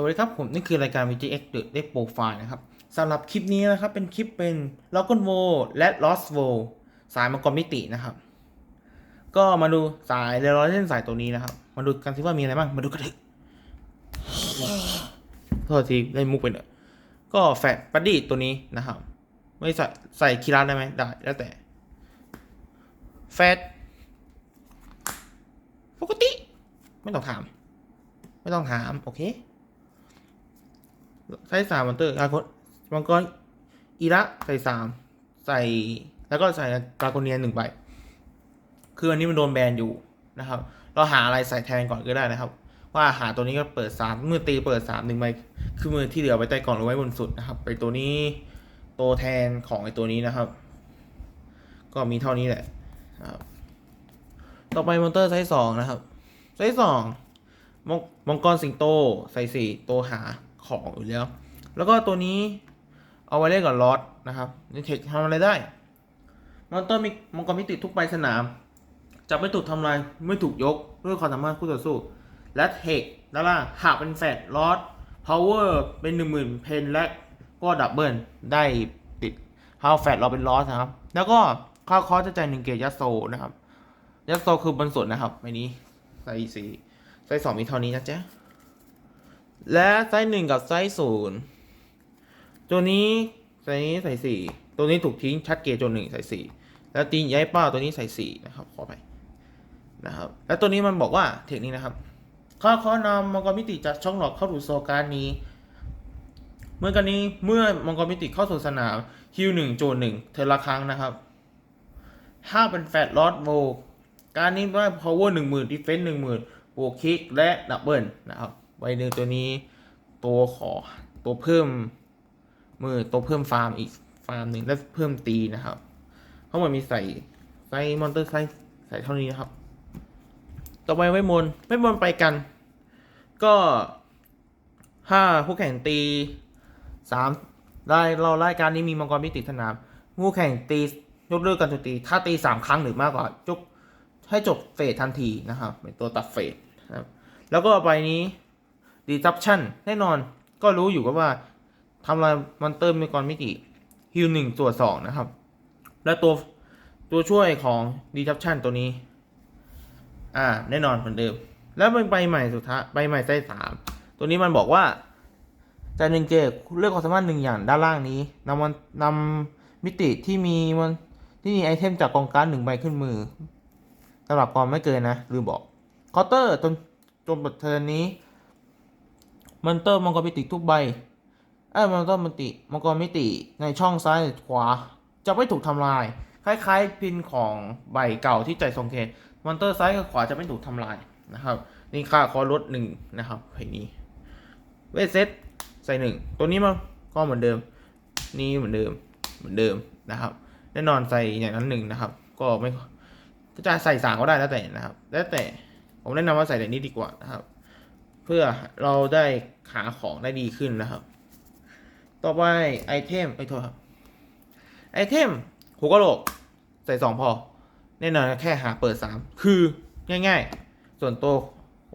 สวัสดีครับผมนี่คือรายการ VGX The Deck Profile นะครับสำหรับคลิปนี้นะครับเป็นคลิปเป็น l o g o n w o และ Lost w o สายมังกรมิตินะครับ ก็มาดูสายเรลเล่นสายตัวนี้นะครับ มาดูกันสิว่ามีอะไรบ้างมาดูกันเลยโทษทีเล่นมุกไปหน่อยก็แฟดปัดดี้ตัวนี้นะครับ ไม่ใส่ใส่คีราได้ไหมได้แล้วแต่ แฟดปกติ ไม่ต้องถาม ไม่ต้องถาม โอเค ใช้สามมอนเตอร์กาโกมังกรอีระใส่สามใส่แล้วก็ใส่กาโกเนียนหนึ่งใบคืออันนี้มันโดนแบนอยู่นะครับ เราหาอะไรใส่แทนก่อนก็ได้นะครับ ว่าหาตัวนี้ก็เปิดสามมือตีเปิดสามหนึ่งใบคือมือที่เหลือไว้ใต้กล่องหรือไว้บนสุดนะครับไปตัวนี้ตัวแทนของไอตัวนี้นะครับ ก็มีเท่านี้แหละครับต่อไปมอนเตอร์ไซส์สองนะครับ ไซส์สองมงมังกรสิงโต ใส่สี่ตัวหา ของอยู่แล้ว แล้วก็ตัวนี้เอาไว้เล่นกับลอสนะครับนี่เทคทำอะไรได้มอนเตอร์มีมังกรมิติทุกใบสนามจะไม่ถูกทำลายไม่ถูกยกด้วยความสามารถคู่ต่อสู้ และเทคด้านล่างหากเป็นแฟดลอสพาวเวอร์เป็นหนึ่งหมื่นเพนและก็ดับเบิลได้ติดฮาวแฟดเราเป็นลอสนะครับ แล้วก็ค่าคอสจะจ่ายหนึ่งเกียร์ยัสโซนะครับยัสโซคือบนสุดนะครับอันนี้ใส่สีไซส์สองมีเท่านี้นะจ๊ะ และไซส์หนึ่งกับไซส์ศูนย์ตัวนี้ไซส์นี้ใส่สี่ตัวนี้ถูกทิ้งชัดเกจตัวหนึ่งใส่สี่แล้วตีนย้ายเป้าตัวนี้ใส่สี่นะครับขอไปนะครับ แล้วตัวนี้มันบอกว่าเทคนี้นะครับข้าขอนำมังกรมิติจากช่องหลอกเข้าสู่โซการนี้ เมื่อกันนี้เมื่อมังกรมิติเข้าสู่สนามฮิวหนึ่งโจนหนึ่งเทอละครั้งนะครับถ้าเป็นแฟตลอดโวการนี้ได้ power หนึ่งหมื่นดิเฟนหนึ่งหมื่นบวกคลิกและดับเบิลนะครับ ใบหนึ่งตัวนี้ตัวขอตัวเพิ่มมือตัวเพิ่มฟาร์มอีกฟาร์มหนึ่งและเพิ่มตีนะครับเพราะมันมีใส่ใส่มอนเตอร์ไซใส่เท่านี้นะครับ ต่อไปไว้มนไว้มนไปกัน ก็ถ้าผู้แข่งตีสามได้เรารายการนี้มีมังกรมิติสนามผู้แข่งตียกเลิกการโจมตี ถ้าตีสามครั้งหรือมากกว่าจบให้จบเฟสทันทีนะครับเป็นตัวตัดเฟสนะครับ แล้วก็ไปนี้ ใบนี้ disruption แน่นอนก็รู้อยู่ก็ว่าทำลายมอนเตอร์มีกรมิติฮิลหนึ่งตัวสองนะครับ และตัวตัวช่วยของ disruption ตัวนี้ อ่า แน่นอนเหมือนเดิม แล้วเป็นใบใหม่สุดท้ายใบใหม่ไซส้สามตัวนี้มันบอกว่าจายหนึ่งเจเลือกความสามารถหนึ่งอย่างด้านล่างนี้นำมันนำมิติที่มีมันที่มีไอเทมจากกองการดหนึ่งใบขึ้นมือสำหรับความไม่เกินนะลืมบอกคาน์เตอร์จนจนบทเทิร์นนี้ มอนเตอร์มังกรมิติทุกใบไอ้มอนเตอร์มิติมังกรมิติในช่องซ้ายขวา จะไม่ถูกทำลาย คล้ายๆพินของใบเก่าที่ใจทรงเคนมอนเตอร์ซ้ายกับขวาจะไม่ถูกทำลายนะครับ นี่ค่าคอลดหนึ่งนะครับเพลนี้เวทเซตใส่หนึ่งตัวนี้มันก็เหมือนเดิม นี่เหมือนเดิมเหมือนเดิมนะครับ แน่นอนใส่อย่างนั้นหนึ่งนะครับ ก็ไม่จะใส่สามก็ได้แล้วแต่นะครับ แล้วแต่ผมแนะนำว่าใส่แต่นี้ดีกว่านะครับ เพื่อเราได้หาของได้ดีขึ้นนะครับ ต่อไปไอเทมไอโทษครับไอเทมหัวกะโหลกใส่สองพอ แน่นอนแค่หาเปิดสามคือง่าย ๆ ส่วนตัว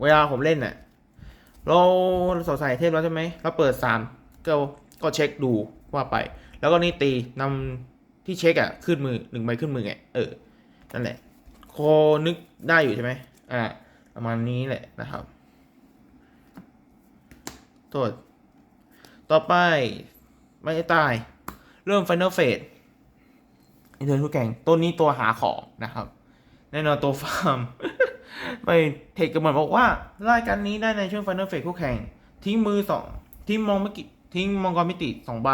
เวลาผมเล่นเน่ะเราสอดใส่ไอเทมแล้วใช่ไหมเราเปิดสามก็ก็เช็คดูว่าไป แล้วก็นี่ตีนำที่เช็คอะขึ้นมือหนึ่งใบขึ้นมือไงเออนั่นแหละโคนึกได้อยู่ใช่ไหมอ่าประมาณนี้แหละนะครับ โทษ ต่อไป ไม่ตาย เริ่ม Final Phase เดินทุกแข่งตัวนี้ตัวหาของนะครับ แน่นอนตัวฟาร์มไปเทคกันเหมือนบอกว่ารายการนี้ได้ในช่วง Final Phase คู่แข่ง ทิ้งมือสองทิ้งมองไม่กิทิ้งมองกรมิติสองใบ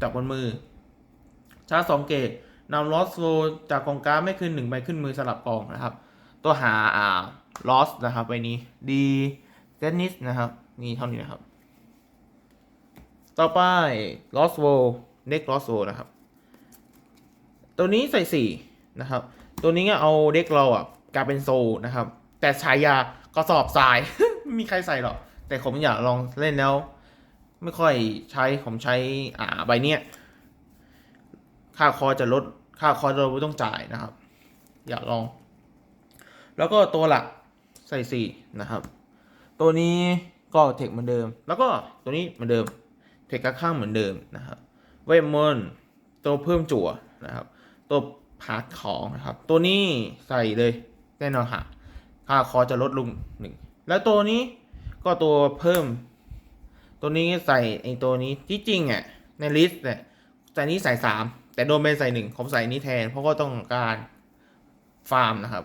จากบนมือ ชาร์จสองเกตนำลอสโ w จากกองการไม่ขึ้นหนึ่งใบขึ้นมือสลับกองนะครับ ตัวหาอ่าลอสนะครับใบนี้ดีเจนิสนะครับ นี่เท่านี้นะครับ ต่อไปลอสโ w เด็กลอสโ w นะครับ ตัวนี้ใส่สี่นะครับ ตัวนี้ก็เอาเด็กเราอะกลายเป็นโซลนะครับ แต่ฉายากระสอบทราย ไม่มีใครใส่หรอก แต่ผมอยากลองเล่นแล้ว ไม่ค่อยใช้ ผมใช้อ่าใบเนี้ย ค่าคอจะลด ค่าคอเราไม่ต้องจ่ายนะครับ อยากลอง แล้วก็ตัวหลักใส่สี่นะครับ ตัวนี้ก็เทคเหมือนเดิม แล้วก็ตัวนี้เหมือนเดิม เทคข้างเหมือนเดิมนะครับเวทมนต์ตัวเพิ่มจั่วนะครับ ตัวพาร์ทของนะครับ ตัวนี้ใส่เลยแน่นอนค่ะ ค่าคอจะลดลงหนึ่งแล้วตัวนี้ก็ตัวเพิ่ม ตัวนี้ใส่ไอตัวนี้ที่จริงอะในลิสต์เนี่ยใส่นี้ใส่สามแต่โดนเป็นใส่หนึ่งผมใส่นี้แทน เพราะก็ต้องการฟาร์มนะครับ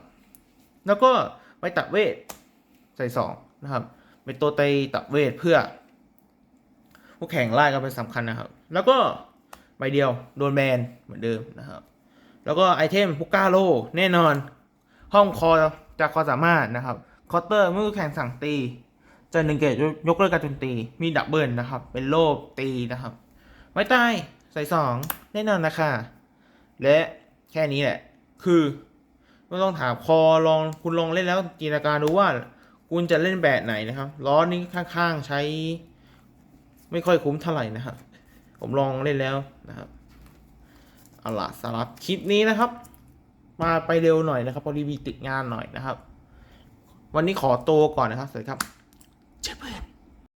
แล้วก็ไปตัดเวทใส่สองนะครับเป็นตัวไตตัดเวทเพื่อ ผู้แข่งไล่ก็เป็นสำคัญนะครับ แล้วก็ใบเดียวโดนแบนเหมือนเดิมนะครับ แล้วก็ไอเทมพุก้าโลแน่นอน ห้องคอจากความสามารถนะครับคอเตอร์เมื่อแข่งสั่งตีจะหนึ่งเกตยกเลิกการโจมตีมีดับเบิลนะครับ เป็นโลบตีนะครับไว้ใต้ใส่สองแน่นอนนะคะและแค่นี้แหละ คือไม่ต้องถามคอลองคุณลองเล่นแล้วจินตนาการดูว่า คุณจะเล่นแบบไหนนะครับล้อนี้ข้างๆใช้ ไม่ค่อยคุ้มเท่าไหร่นะครับ ผมลองเล่นแล้วนะครับเอาล่ะสำหรับคลิปนี้นะครับ มาไปเร็วหน่อยนะครับพอดีมีติดงานหน่อยนะครับ วันนี้ขอตัวก่อนนะครับสวัสดีครับ